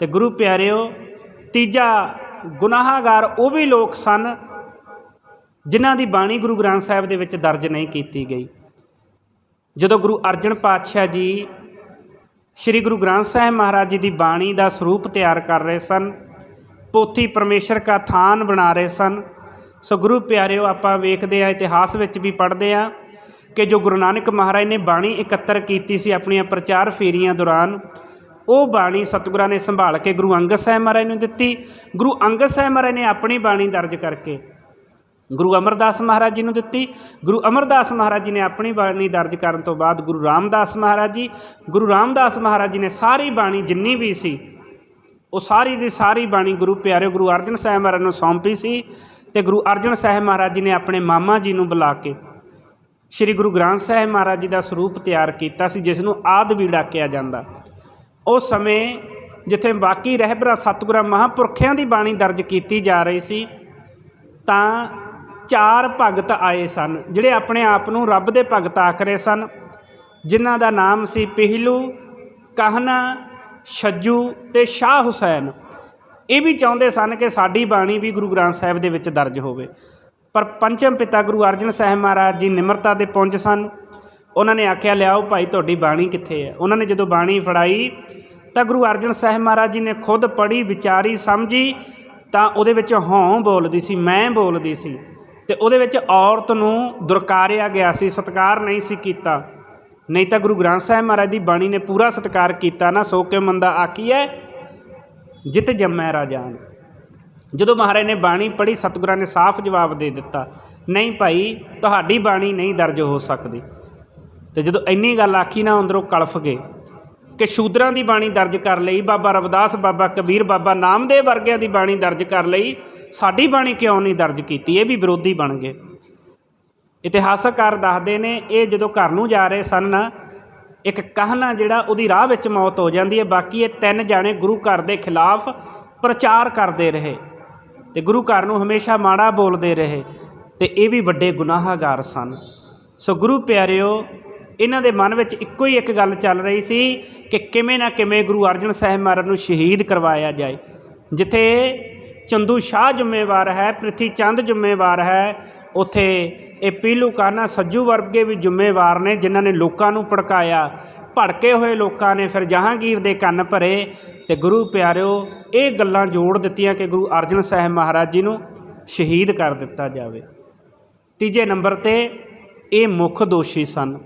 ਤੇ ਗੁਰੂ ਪਿਆਰਿਓ, ਤੀਜਾ ਗੁਨਾਹਗਾਰ ਉਹ ਵੀ ਲੋਕ ਸਨ ਜਿਨ੍ਹਾਂ ਦੀ ਬਾਣੀ ਗੁਰੂ ਗ੍ਰੰਥ ਸਾਹਿਬ ਦੇ ਵਿੱਚ ਦਰਜ ਨਹੀਂ ਕੀਤੀ ਗਈ। ਜਦੋਂ ਗੁਰੂ ਅਰਜਨ ਪਾਤਸ਼ਾਹ ਜੀ ਸ੍ਰੀ ਗੁਰੂ ਗ੍ਰੰਥ ਸਾਹਿਬ ਮਹਾਰਾਜ ਜੀ ਦੀ ਬਾਣੀ ਦਾ ਸਰੂਪ ਤਿਆਰ ਕਰ ਰਹੇ ਸਨ, ਪੋਥੀ ਪਰਮੇਸ਼ਰ ਕਾ ਥਾਨ ਬਣਾ ਰਹੇ ਸਨ, ਸੋ ਗੁਰੂ ਪਿਆਰਿਓ, ਆਪਾਂ ਵੇਖਦੇ ਆ ਇਤਿਹਾਸ ਵਿੱਚ ਵੀ ਪੜ੍ਹਦੇ ਆ ਕਿ ਜੋ ਗੁਰੂ ਨਾਨਕ ਮਹਾਰਾਜ ਨੇ ਬਾਣੀ ਇਕੱਤਰ ਕੀਤੀ ਸੀ ਆਪਣੀਆਂ ਪ੍ਰਚਾਰ ਫੇਰੀਆਂ ਦੌਰਾਨ ਉਹ ਬਾਣੀ ਸਤਿਗੁਰਾਂ ਨੇ ਸੰਭਾਲ ਕੇ ਗੁਰੂ ਅੰਗਦ ਸਾਹਿਬ ਮਹਾਰਾਜ ਨੂੰ ਦਿੱਤੀ। ਗੁਰੂ ਅੰਗਦ ਸਾਹਿਬ ਮਹਾਰਾਜ ਨੇ ਆਪਣੀ ਬਾਣੀ ਦਰਜ ਕਰਕੇ ਗੁਰੂ ਅਮਰਦਾਸ ਮਹਾਰਾਜ ਜੀ ਨੂੰ ਦਿੱਤੀ। ਗੁਰੂ ਅਮਰਦਾਸ ਮਹਾਰਾਜ ਜੀ ਨੇ ਆਪਣੀ ਬਾਣੀ ਦਰਜ ਕਰਨ ਤੋਂ ਬਾਅਦ ਗੁਰੂ ਰਾਮਦਾਸ ਮਹਾਰਾਜ ਜੀ, ਗੁਰੂ ਰਾਮਦਾਸ ਮਹਾਰਾਜ ਜੀ ਨੇ ਸਾਰੀ ਬਾਣੀ ਜਿੰਨੀ ਵੀ ਸੀ, ਉਹ ਸਾਰੀ ਦੀ ਸਾਰੀ ਬਾਣੀ ਗੁਰੂ ਪਿਆਰੇ ਗੁਰੂ ਅਰਜਨ ਸਾਹਿਬ ਮਹਾਰਾਜ ਨੂੰ ਸੌਂਪੀ ਸੀ ਤੇ ਗੁਰੂ ਅਰਜਨ ਸਾਹਿਬ ਮਹਾਰਾਜ ਜੀ ਨੇ ਆਪਣੇ ਮਾਮਾ ਜੀ ਨੂੰ ਬੁਲਾ ਕੇ ਸ੍ਰੀ ਗੁਰੂ ਗ੍ਰੰਥ ਸਾਹਿਬ ਮਹਾਰਾਜ ਜੀ ਦਾ ਸਰੂਪ ਤਿਆਰ ਕੀਤਾ ਸੀ, ਜਿਸ ਨੂੰ ਆਦਿ ਵੀ ਕਿਹਾ ਜਾਂਦਾ। ਉਸ ਸਮੇਂ ਜਿੱਥੇ ਬਾਕੀ ਰਹਿਬਰਾ ਸਤਿਗੁਰਾਂ ਮਹਾਂਪੁਰਖਿਆਂ ਦੀ ਬਾਣੀ ਦਰਜ ਕੀਤੀ ਜਾ ਰਹੀ ਸੀ, ਤਾਂ ਚਾਰ ਭਗਤ ਆਏ ਸਨ, ਜਿਹੜੇ ਆਪਣੇ ਆਪ ਨੂੰ ਰੱਬ ਦੇ ਭਗਤ ਆਖ ਰਹੇ ਸਨ। ਜਿਨ੍ਹਾਂ ਦਾ ਨਾਮ ਸੀ ਪਹਿਲੂ, ਕਹਨਾ, ਛੱਜੂ ਤੇ ਸ਼ਾਹ ਹੁਸੈਨ। ਇਹ ਵੀ ਚਾਹੁੰਦੇ ਸਨ ਕਿ ਸਾਡੀ ਬਾਣੀ ਵੀ ਗੁਰੂ ਗ੍ਰੰਥ ਸਾਹਿਬ ਦੇ ਵਿੱਚ ਦਰਜ ਹੋਵੇ। ਪਰ ਪੰਚਮ ਪਿਤਾ ਗੁਰੂ ਅਰਜਨ ਸਾਹਿਬ ਮਹਾਰਾਜ ਜੀ ਨਿਮਰਤਾ ਦੇ ਪੁੰਜ ਸਨ। ਉਹਨਾਂ ਨੇ ਆਖਿਆ, ਲਿਆਓ ਭਾਈ, ਤੁਹਾਡੀ ਬਾਣੀ ਕਿੱਥੇ ਹੈ? ਉਹਨਾਂ ਨੇ ਜਦੋਂ ਬਾਣੀ ਫੜਾਈ ਤਾਂ ਗੁਰੂ ਅਰਜਨ ਸਾਹਿਬ ਮਹਾਰਾਜ ਜੀ ਨੇ ਖੁਦ ਪੜ੍ਹੀ, ਵਿਚਾਰੀ, ਸਮਝੀ, ਤਾਂ ਉਹਦੇ ਵਿੱਚ ਹਉ ਬੋਲਦੀ ਸੀ, ਮੈਂ ਬੋਲਦੀ ਸੀ। ਤੇ ਉਹਦੇ ਵਿੱਚ ਔਰਤ ਨੂੰ ਦੁਰਕਾਰਿਆ ਗਿਆ ਸੀ, ਸਤਕਾਰ ਨਹੀਂ ਸੀ ਕੀਤਾ। ਨਹੀਂ ਤਾਂ ਗੁਰੂ ਗ੍ਰੰਥ ਸਾਹਿਬ ਮਹਾਰਾਜ ਦੀ ਬਾਣੀ ਨੇ ਪੂਰਾ ਸਤਕਾਰ ਕੀਤਾ ਨਾ, ਸੋ ਕੇ ਮੰਦਾ ਆਖੀਐ? ਜਿਤ ਜੰਮੈ ਰਾਜਾਨ। ਜਦੋਂ ਮਹਾਰਾਜ ਨੇ ਬਾਣੀ ਪੜ੍ਹੀ, ਸਤਿਗੁਰਾਂ ਨੇ ਸਾਫ਼ ਜਵਾਬ ਦੇ ਦਿੱਤਾ, ਨਹੀਂ ਭਾਈ, ਤੁਹਾਡੀ ਬਾਣੀ ਨਹੀਂ ਦਰਜ ਹੋ ਸਕਦੀ। ਤੇ ਜਦੋਂ ਇੰਨੀ ਗੱਲ ਆਖੀ ਨਾ, ਅੰਦਰੋਂ ਕਲਫ ਗਏ। ਕਿ ਸ਼ੂਦਰਾਂ ਦੀ ਬਾਣੀ ਦਰਜ ਕਰ ਲਈ, ਬਾਬਾ ਰਵਿਦਾਸ, ਬਾਬਾ ਕਬੀਰ, ਬਾਬਾ ਨਾਮਦੇਵ ਵਰਗਿਆਂ ਦੀ ਬਾਣੀ ਦਰਜ ਕਰ ਲਈ। ਸਾਡੀ ਬਾਣੀ ਕਿਉਂ ਨਹੀਂ ਦਰਜ ਕੀਤੀ? ਇਹ ਵੀ ਵਿਰੋਧੀ ਬਣ ਗਏ। ਇਤਿਹਾਸਕਾਰ ਦੱਸਦੇ ਨੇ, ਇਹ ਜਦੋਂ ਘਰ ਨੂੰ ਜਾ ਰਹੇ ਸਨ, ਇੱਕ ਕਹਨਾ ਜਿਹੜਾ ਉਹਦੀ ਰਾਹ ਵਿੱਚ ਮੌਤ ਹੋ ਜਾਂਦੀ ਹੈ। ਬਾਕੀ ਇਹ ਤਿੰਨ ਜਾਣੇ ਗੁਰੂ ਘਰ ਦੇ ਖਿਲਾਫ ਪ੍ਰਚਾਰ ਕਰਦੇ ਰਹੇ ਤੇ ਗੁਰੂ ਘਰ ਨੂੰ ਹਮੇਸ਼ਾ ਮਾੜਾ ਬੋਲਦੇ ਰਹੇ ਤੇ ਇਹ ਵੀ ਵੱਡੇ ਗੁਨਾਹਗਾਰ ਸਨ। ਸੋ ਗੁਰੂ ਪਿਆਰਿਓ ਇਹਨਾਂ ਦੇ ਮਨ ਵਿੱਚ ਇੱਕੋ ਹੀ ਇੱਕ ਗੱਲ ਚੱਲ ਰਹੀ ਸੀ ਕਿ ਕਿਵੇਂ ਨਾ ਕਿਵੇਂ ਗੁਰੂ ਅਰਜਨ ਸਾਹਿਬ ਮਹਾਰਾਜ ਨੂੰ ਸ਼ਹੀਦ ਕਰਵਾਇਆ ਜਾਏ। ਜਿੱਥੇ ਚੰਦੂ ਸ਼ਾਹ ਜ਼ਿੰਮੇਵਾਰ ਹੈ, ਪ੍ਰਿਥੀ ਚੰਦ ਜ਼ਿੰਮੇਵਾਰ ਹੈ, ਉਥੇ ਇਹ ਪੀਲੂ ਕਾਨਾ ਸੱਜੂ ਵਰਗੇ ਵੀ ਜ਼ਿੰਮੇਵਾਰ ਨੇ ਜਿਨ੍ਹਾਂ ਨੇ ਲੋਕਾਂ ਨੂੰ ਭੜਕਾਇਆ। ਭੜਕੇ ਹੋਏ ਲੋਕਾਂ ਨੇ ਫਿਰ ਜਹਾਂਗੀਰ ਦੇ ਕੰਨ ਭਰੇ ਤੇ ਗੁਰੂ ਪਿਆਰਿਓ, ਇਹ ਗੱਲਾਂ ਜੋੜ ਦਿੱਤੀਆਂ ਕਿ ਗੁਰੂ ਅਰਜਨ ਸਾਹਿਬ ਮਹਾਰਾਜ ਜੀ ਨੂੰ ਸ਼ਹੀਦ ਕਰ ਦਿੱਤਾ ਜਾਵੇ। ਤੀਜੇ ਨੰਬਰ ਤੇ ਇਹ ਮੁੱਖ ਦੋਸ਼ੀ ਸਨ।